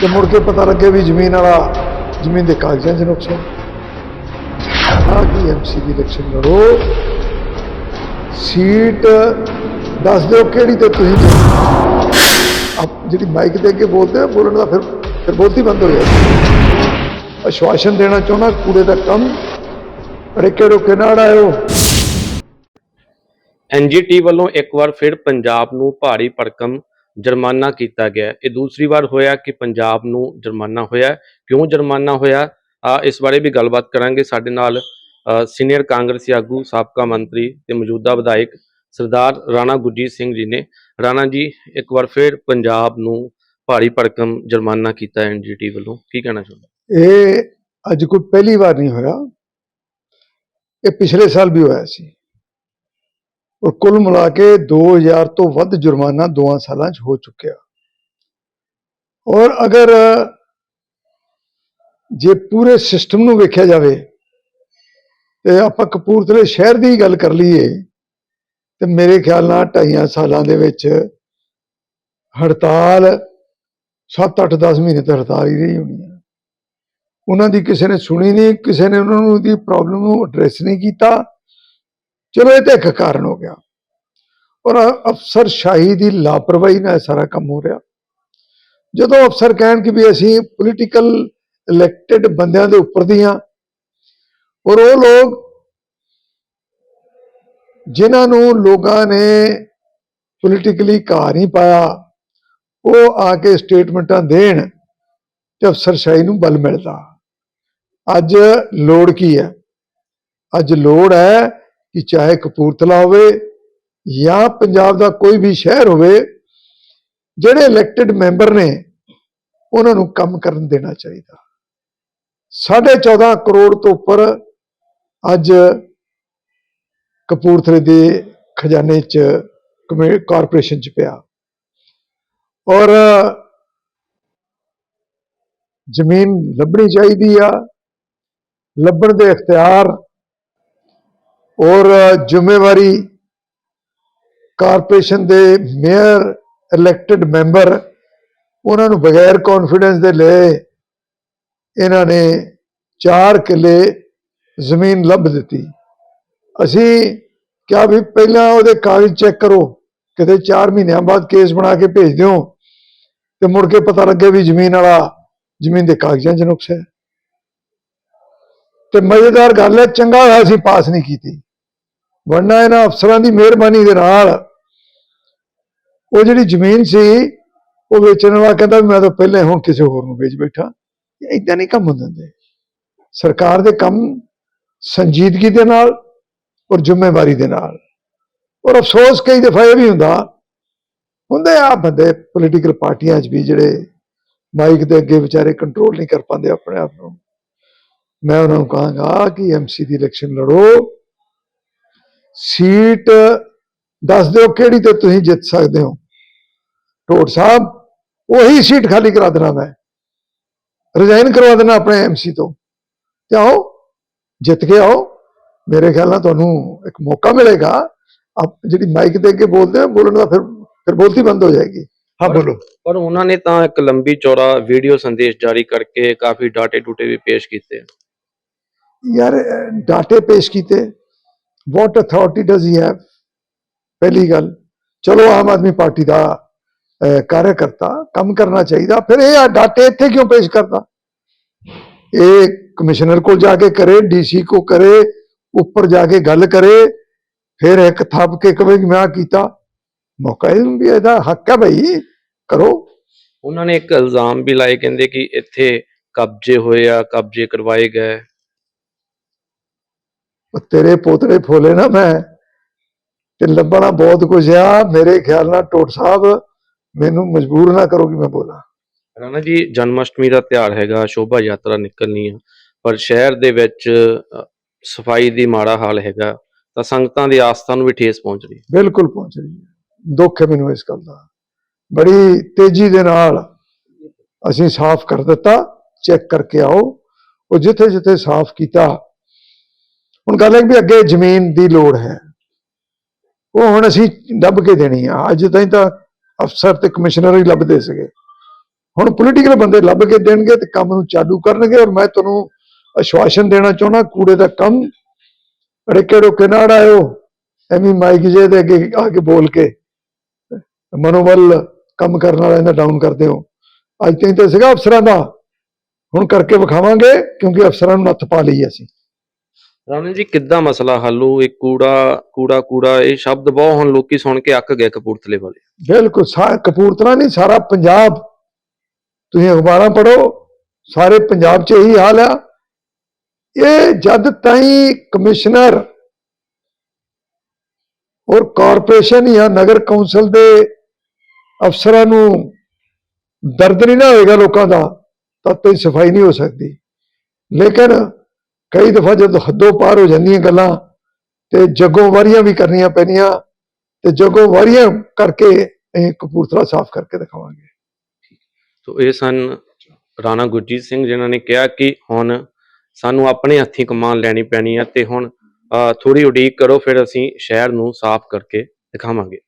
ਤੇ ਮੁੜ ਕੇ ਪਤਾ ਲੱਗੇ ਵੀ ਜ਼ਮੀਨ ਵਾਲਾ, ਜ਼ਮੀਨ ਦੇ ਕਾਗਜ਼ਾਂ 'ਚ ਨੁਕਸ ਆ ਕੀ ਐਮਸੀ ਦੀ ਇਲੈਕਸ਼ਨ ਲੜੋ। ਸੀਟ ਦੱਸ ਦਿਓ ਕਿਹੜੀ ਤੇ ਤੁਸੀਂ ਜਿਹੜੀ ਮਾਈਕ ਦੇ ਅੱਗੇ ਬੋਲਦੇ ਆ, ਬੋਲਣ ਦਾ ਫਿਰ ਫਿਰ ਬੋਲਤੀ ਬੰਦ ਹੋ ਜਾਂਦੀ ਆਸ਼ਵਾਸਨ ਦੇਣਾ ਚਾਹੁੰਦਾ, ਕੂੜੇ ਦਾ ਕੰਮ। ਰੇਕੇ ਰੋਕੇ ਨਾ ਆਇਓ। ਐਨਜੀਟੀ ਵੱਲੋਂ ਇੱਕ ਵਾਰ ਫਿਰ ਪੰਜਾਬ ਨੂੰ ਭਾਰੀ ਭਰਕਮ ਜੁਰਮਾਨਾ ਕੀਤਾ ਗਿਆ ਇਹ ਦੂਸਰੀ ਵਾਰ ਹੋਇਆ ਕਿ ਪੰਜਾਬ ਨੂੰ ਜੁਰਮਾਨਾ ਹੋਇਆ ਕਿਉਂ ਜੁਰਮਾਨਾ ਹੋਇਆ? ਆ, ਇਸ ਬਾਰੇ ਵੀ ਗੱਲਬਾਤ ਕਰਾਂਗੇ। ਸਾਡੇ ਨਾਲ ਸੀਨੀਅਰ ਕਾਂਗਰਸੀ ਆਗੂ, ਸਾਬਕਾ ਮੰਤਰੀ ਤੇ ਮੌਜੂਦਾ ਵਿਧਾਇਕ ਸਰਦਾਰ ਰਾਣਾ ਗੁਰਜੀਤ ਸਿੰਘ ਜੀ ਨੇ। ਰਾਣਾ ਜੀ, ਇੱਕ ਵਾਰ ਫਿਰ ਪੰਜਾਬ ਨੂੰ ਭਾਰੀ ਭਰਕਮ ਜੁਰਮਾਨਾ ਕੀਤਾ ਐਨਜੀਟੀ ਵੱਲੋਂ। ਕੀ ਕਹਿਣਾ ਚਾਹੁੰਦੇ ਇਹ ਅੱਜ ਕੋਈ ਪਹਿਲੀ ਵਾਰ ਨਹੀਂ ਹੋਇਆ। ਇਹ ਪਿਛਲੇ ਸਾਲ ਵੀ ਹੋਇਆ ਸੀ। ਔਰ ਕੁੱਲ ਮਿਲਾ ਕੇ 2000 ਤੋਂ ਵੱਧ ਜੁਰਮਾਨਾ ਦੋਆਂ ਸਾਲਾਂ 'ਚ ਹੋ ਚੁੱਕਿਆ। ਔਰ ਅਗਰ, ਜੇ ਪੂਰੇ ਸਿਸਟਮ ਨੂੰ ਵੇਖਿਆ ਜਾਵੇ, ਤੇ ਆਪਾਂ ਕਪੂਰਥਲੇ ਸ਼ਹਿਰ ਦੀ ਗੱਲ ਕਰ ਲਈਏ, ਤੇ ਮੇਰੇ ਖਿਆਲ ਨਾਲ ਢਾਈਆਂ ਸਾਲਾਂ ਦੇ ਵਿੱਚ ਹੜਤਾਲ 7 8 10 ਮਹੀਨੇ ਤੱਕ ਹੜਤਾਲ ਹੀ ਰਹੀ ਹੋਣੀ ਹੈ ਉਹਨਾਂ ਦੀ ਕਿਸੇ ਨੇ ਸੁਣੀ ਨਹੀਂ, ਕਿਸੇ ਨੇ ਉਹਨਾਂ ਨੂੰ ਦੀ ਪ੍ਰੋਬਲਮ ਨੂੰ ਐਡਰੈਸ ਨਹੀਂ ਕੀਤਾ। ਚਲੋ ਇਹ ਤਾਂ ਇੱਕ ਕਾਰਨ ਹੋ ਗਿਆ। ਔਰ ਅਫਸਰ ਸ਼ਾਹੀ ਦੀ ਲਾਪਰਵਾਹੀ ਨਾਲ ਸਾਰਾ ਕੰਮ ਹੋ ਰਿਹਾ। ਜਦੋਂ ਅਫਸਰ ਕਹਿਣ ਕਿ ਵੀ ਅਸੀਂ ਪੋਲੀਟੀਕਲ ਇਲੈਕਟਿਡ ਬੰਦਿਆਂ ਦੇ ਉੱਪਰ ਦੀਆਂ ਔਰ ਉਹ ਲੋਕ ਜਿਨ੍ਹਾਂ ਨੂੰ ਲੋਕਾਂ ਨੇ ਪੋਲੀਟੀਕਲੀ ਘਾ ਨਹੀਂ ਪਾਇਆ, ਉਹ ਆ ਕੇ ਸਟੇਟਮੈਂਟਾਂ ਦੇਣ ਤੇ ਅਫਸਰਸ਼ਾਹੀ ਨੂੰ ਬਲ ਮਿਲਦਾ। ਅੱਜ ਲੋੜ ਕੀ ਹੈ? ਅੱਜ ਲੋੜ ਹੈ ਕਿ ਚਾਹੇ ਕਪੂਰਥਲਾ ਹੋਵੇ ਜਾਂ ਪੰਜਾਬ ਦਾ ਕੋਈ ਵੀ ਸ਼ਹਿਰ ਹੋਵੇ, ਜਿਹੜੇ ਇਲੈਕਟਿਡ ਮੈਂਬਰ ਨੇ, ਉਹਨਾਂ ਨੂੰ ਕੰਮ ਕਰਨ ਦੇਣਾ ਚਾਹੀਦਾ। 14.5 ਕਰੋੜ ਤੋਂ ਉੱਪਰ ਅੱਜ ਕਪੂਰਥਲੇ ਦੇ ਖਜ਼ਾਨੇ 'ਚ ਕਮੇ- ਕਾਰਪੋਰੇਸ਼ਨ 'ਚ ਪਿਆ। ਔਰ ਜ਼ਮੀਨ ਲੱਭਣੀ ਚਾਹੀਦੀ ਆ। ਲੱਭਣ ਦੇ ਇਖਤਿਆਰ ਔਰ ਜ਼ਿੰਮੇਵਾਰੀ ਕਾਰਪੋਰੇਸ਼ਨ ਦੇ ਮੇਅਰ ਇਲੈਕਟਿਡ ਮੈਂਬਰ ਉਹਨਾਂ ਨੂੰ ਬਗੈਰ ਕੌਨਫੀਡੈਂਸ ਦੇ ਲਏ ਇਹਨਾਂ ਨੇ 4 ਕਿੱਲੇ ਜ਼ਮੀਨ ਲੱਭ ਦਿੱਤੀ। ਅਸੀਂ ਕਿਹਾ ਵੀ ਪਹਿਲਾਂ ਉਹਦੇ ਕਾਗਜ਼ ਚੈੱਕ ਕਰੋ, ਕਿਤੇ 4 ਮਹੀਨਿਆਂ ਬਾਅਦ ਕੇਸ ਬਣਾ ਕੇ ਭੇਜ ਦਿਓ ਤੇ ਮੁੜ ਕੇ ਪਤਾ ਲੱਗੇ ਵੀ ਜ਼ਮੀਨ ਵਾਲਾ, ਜ਼ਮੀਨ ਦੇ ਕਾਗਜ਼ਾਂ 'ਚ ਨੁਕਸ ਹੈ। ਤੇ ਮਜ਼ੇਦਾਰ ਗੱਲ ਹੈ, ਚੰਗਾ ਹੋਇਆ ਅਸੀਂ ਪਾਸ ਨਹੀਂ ਕੀਤੀ। ਵਰਨਾ ਇਹਨਾਂ ਅਫਸਰਾਂ ਦੀ ਮਿਹਰਬਾਨੀ ਦੇ ਨਾਲ ਉਹ ਜਿਹੜੀ ਜ਼ਮੀਨ ਸੀ, ਉਹ ਵੇਚਣ ਵਾਲਾ ਕਹਿੰਦਾ ਮੈਂ ਤਾਂ ਪਹਿਲਾਂ ਹੁਣ ਕਿਸੇ ਹੋਰ ਨੂੰ ਵੇਚ ਬੈਠਾ। ਇਦਾਂ ਨਹੀਂ ਕੰਮ ਹੁੰਦੇ। ਹੁੰਦੇ ਸਰਕਾਰ ਦੇ ਕੰਮ ਸੰਜੀਦਗੀ ਦੇ ਨਾਲ ਔਰ ਜ਼ਿੰਮੇਵਾਰੀ ਦੇ ਨਾਲ। ਔਰ ਅਫਸੋਸ ਕਈ ਦਫਾ ਇਹ ਵੀ ਹੁੰਦਾ, ਹੁੰਦੇ ਆ ਬੰਦੇ ਪੋਲੀਟੀਕਲ ਪਾਰਟੀਆਂ 'ਚ ਵੀ ਜਿਹੜੇ ਮਾਈਕ ਦੇ ਅੱਗੇ ਵਿਚਾਰੇ ਕੰਟਰੋਲ ਨਹੀਂ ਕਰ ਪਾਉਂਦੇ ਆਪਣੇ ਆਪ ਨੂੰ। ਮੈਂ ਉਹਨਾਂ ਨੂੰ ਕਹਾਂਗਾ ਕਿ ਐਮਸੀ ਦੀ ਇਲੈਕਸ਼ਨ ਲੜੋ। ਸੀਟ ਦੱਸ ਦਿਓ ਕਿਹੜੀ ਤੇ ਤੁਸੀਂ ਜਿੱਤ ਸਕਦੇ ਹੋ। ਟੋਟ ਸਾਹਿਬ ਉਹੀ ਸੀਟ ਖਾਲੀ ਕਰਾ ਦੇਣਾ ਮੈਂ। ਰਿਜ਼ਾਈਨ ਕਰਵਾ ਦੇਣਾ ਆਪਣੇ ਐਮਸੀ ਤੋਂ ਤੇ। ਆਓ ਜਿੱਤ ਕੇ ਆਓ। ਮੇਰੇ ਖਿਆਲ ਨਾਲ ਤੁਹਾਨੂੰ ਇੱਕ ਮੌਕਾ ਮਿਲੇਗਾ। ਆਪ ਜਿਹੜੀ ਮਾਈਕ ਦੇ ਅੱਗੇ ਬੋਲਦੇ ਆ ਬੋਲਣ ਦਾ ਫਿਰ ਫਿਰ ਬੋਲਤੀ ਬੰਦ ਹੋ ਜਾਏਗੀ। ਹਾਂ ਬੋਲੋ। ਪਰ ਉਹਨਾਂ ਨੇ ਤਾਂ ਇੱਕ ਲੰਬੀ ਚੌੜਾ ਵੀਡੀਓ ਸੰਦੇਸ਼ ਜਾਰੀ ਕਰਕੇ ਕਾਫੀ ਡਾਟੇ ਡੂਟੇ ਵੀ ਪੇਸ਼ ਕੀਤੇ ਯਾਰ ਡਾਟੇ ਪੇਸ਼ ਕੀਤੇ। What authority does he have ਪਹਿਲੀ ਗੱਲ, ਚਲੋ ਆਮ ਆਦਮੀ ਪਾਰਟੀ ਦਾ ਕਾਰਜਕਰਤਾ ਕੰਮ ਕਰਨਾ ਚਾਹੀਦਾ, ਫਿਰ ਇਹ ਡਾਟੇ ਇੱਥੇ ਕਿਉਂ ਪੇਸ਼ ਕਰਦਾ ਇਹ ਕਮਿਸ਼ਨਰ ਕੋਲ ਜਾ ਕੇ ਕਰੇ, ਡੀਸੀ ਕੋ ਕਰੇ, ਉੱਪਰ ਜਾ ਕੇ ਗੱਲ ਕਰੇ, ਫਿਰ ਇੱਕ ਥੱਪ ਕੇ ਕਵੇ ਕਿ ਮੈਂ ਕੀਤਾ। ਮੌਕਾ ਇਹ ਵੀ ਇਹਦਾ ਹੱਕ ਹੈ ਭਾਈ ਕਰੋ। ਉਹਨਾਂ ਨੇ ਇੱਕ ਇਲਜ਼ਾਮ ਵੀ ਲਾਏ, ਕਹਿੰਦੇ ਕਿ ਇੱਥੇ ਕਬਜ਼ੇ ਹੋਏ ਆ, ਕਬਜ਼ੇ ਕਰਵਾਏ ਗਏ। ਉਹ ਤੇਰੇ ਪੋਤੜੇ ਫੋਲੇ ਨਾ ਮੈਂ। ਤੇ ਲੱਭਣਾ ਬਹੁਤ ਕੁਝ ਆ। ਮੇਰੇ ਖਿਆਲ ਨਾਲ ਟੋਟ ਸਾਹਿਬ ਮੈਨੂੰ ਮਜਬੂਰ ਨਾ ਕਰੋ ਕਿ ਮੈਂ ਬੋਲਾਂ। ਰਾਣਾ ਜੀ ਜਨਮ ਅਸ਼ਟਮੀ ਦਾ ਤਿਉਹਾਰ ਹੈਗਾ ਸ਼ੋਭਾ ਯਾਤਰਾ ਨਿਕਲਣੀ ਆ। ਪਰ ਸ਼ਹਿਰ ਦੇ ਵਿੱਚ ਸਫ਼ਾਈ ਦੀ ਮਾੜਾ ਹਾਲ ਹੈਗਾ। ਤਾਂ ਸੰਗਤਾਂ ਦੀ ਆਸਥਾ ਨੂੰ ਵੀ ਠੇਸ ਪਹੁੰਚ ਰਹੀ ਹੈ। ਬਿਲਕੁਲ ਪਹੁੰਚ ਰਹੀ ਹੈ। ਦੁੱਖ ਹੈ ਮੈਨੂੰ ਇਸ ਗੱਲ ਦਾ। ਬੜੀ ਤੇਜ਼ੀ ਦੇ ਨਾਲ ਅਸੀਂ ਸਾਫ਼ ਕਰ ਦਿੱਤਾ। ਚੈੱਕ ਕਰਕੇ ਆਓ। ਉਹ ਜਿੱਥੇ ਜਿੱਥੇ ਸਾਫ਼ ਕੀਤਾ ਹੁਣ ਗੱਲ ਹੈ ਵੀ ਅੱਗੇ ਜ਼ਮੀਨ ਦੀ ਲੋੜ ਹੈ। ਉਹ ਹੁਣ ਅਸੀਂ ਲੱਭ ਕੇ ਦੇਣੀ ਆ। ਅੱਜ ਤਾਈਂ ਤਾਂ ਅਫਸਰ ਤੇ ਕਮਿਸ਼ਨਰ ਹੀ ਲੱਭਦੇ ਸੀਗੇ। ਹੁਣ ਪੋਲੀਟੀਕਲ ਬੰਦੇ ਲੱਭ ਕੇ ਦੇਣਗੇ ਤੇ ਕੰਮ ਨੂੰ ਚਾਲੂ ਕਰਨਗੇ ਔਰ ਮੈਂ ਤੁਹਾਨੂੰ ਅਸ਼ਵਾਸਨ ਦੇਣਾ ਚਾਹੁੰਦਾ, ਕੂੜੇ ਦਾ ਕੰਮ ਰੇਕੇ ਰੋਕੇ ਨਾ ਆਇਓ, ਐਵੇਂ ਮਾਈਕ ਜੇ ਦੇ ਅੱਗੇ ਆ ਕੇ ਬੋਲ ਕੇ ਮਨੋਬਲ ਕੰਮ ਕਰਨ ਵਾਲਾ ਇਹਨਾਂ ਡਾਊਨ ਕਰਦੇ ਹੋ ਅੱਜ ਤਾਈਂ ਤਾਂ ਸੀਗਾ ਅਫਸਰਾਂ ਦਾ। ਹੁਣ ਕਰਕੇ ਵਿਖਾਵਾਂਗੇ ਕਿਉਂਕਿ ਅਫਸਰਾਂ ਨੂੰ ਨੱਥ ਪਾ ਲਈ ਅਸੀਂ। ਰਾਣਾ ਜੀ, ਕਿੱਦਾਂ ਮਸਲਾ ਹੱਲੂ ਇਹ ਕੂੜਾ ਕੂੜਾ ਕੂੜਾ, ਇਹ ਸ਼ਬਦ ਬਹੁਤ ਹੁਣ ਲੋਕੀ ਸੁਣ ਕੇ ਅੱਕ ਗਏ ਕਪੂਰਥਲੇ ਵਾਲੇ। ਬਿਲਕੁਲ, ਸਾ, ਕਪੂਰਥਲਾ ਨਹੀਂ, ਸਾਰਾ ਪੰਜਾਬ। ਤੁਸੀਂ ਅਖਬਾਰਾਂ ਪੜੋ ਸਾਰੇ ਪੰਜਾਬ 'ਚ ਇਹੀ ਹਾਲ ਆ। ਇਹ ਜਦ ਤਾਈਂ ਕਮਿਸ਼ਨਰ ਔਰ ਕਾਰਪੋਰੇਸ਼ਨ ਜਾਂ ਨਗਰ ਕੌਂਸਲ ਦੇ ਅਫਸਰਾਂ ਨੂੰ ਦਰਦ ਨਹੀਂ ਨਾ ਹੋਏਗਾ ਲੋਕਾਂ ਦਾ, ਤਦ ਤੱਕ ਸਫ਼ਾਈ ਨਹੀਂ ਹੋ ਸਕਦੀ। ਲੇਕਿਨ ਕਈ ਦਫਾ ਜਦੋਂ ਹੱਦੋਂ ਪਾਰ ਹੋ ਜਾਂਦੀਆਂ ਗੱਲਾਂ ਤੇ ਜੱਗੋਂ ਵਾਰੀਆਂ ਵੀ ਕਰਨੀਆਂ ਪੈਣੀਆਂ ਤੇ ਜੱਗੋਂ ਵਾਰੀਆਂ ਕਰਕੇ ਇਹ ਕਪੂਰਥਲਾ ਸਾਫ਼ ਕਰਕੇ ਦਿਖਾਵਾਂਗੇ। ਸੋ ਇਹ ਸਨ ਰਾਣਾ ਗੁਰਜੀਤ ਸਿੰਘ ਜਿਨ੍ਹਾਂ ਨੇ ਕਿਹਾ ਕਿ ਹੁਣ ਸਾਨੂੰ ਆਪਣੇ ਹੱਥੀਂ ਕਮਾਨ ਲੈਣੀ ਪੈਣੀ ਹੈ ਤੇ ਹੁਣ ਥੋੜੀ ਉਡੀਕ ਕਰੋ, ਫਿਰ ਅਸੀਂ ਸ਼ਹਿਰ ਨੂੰ ਸਾਫ਼ ਕਰਕੇ ਦਿਖਾਵਾਂਗੇ।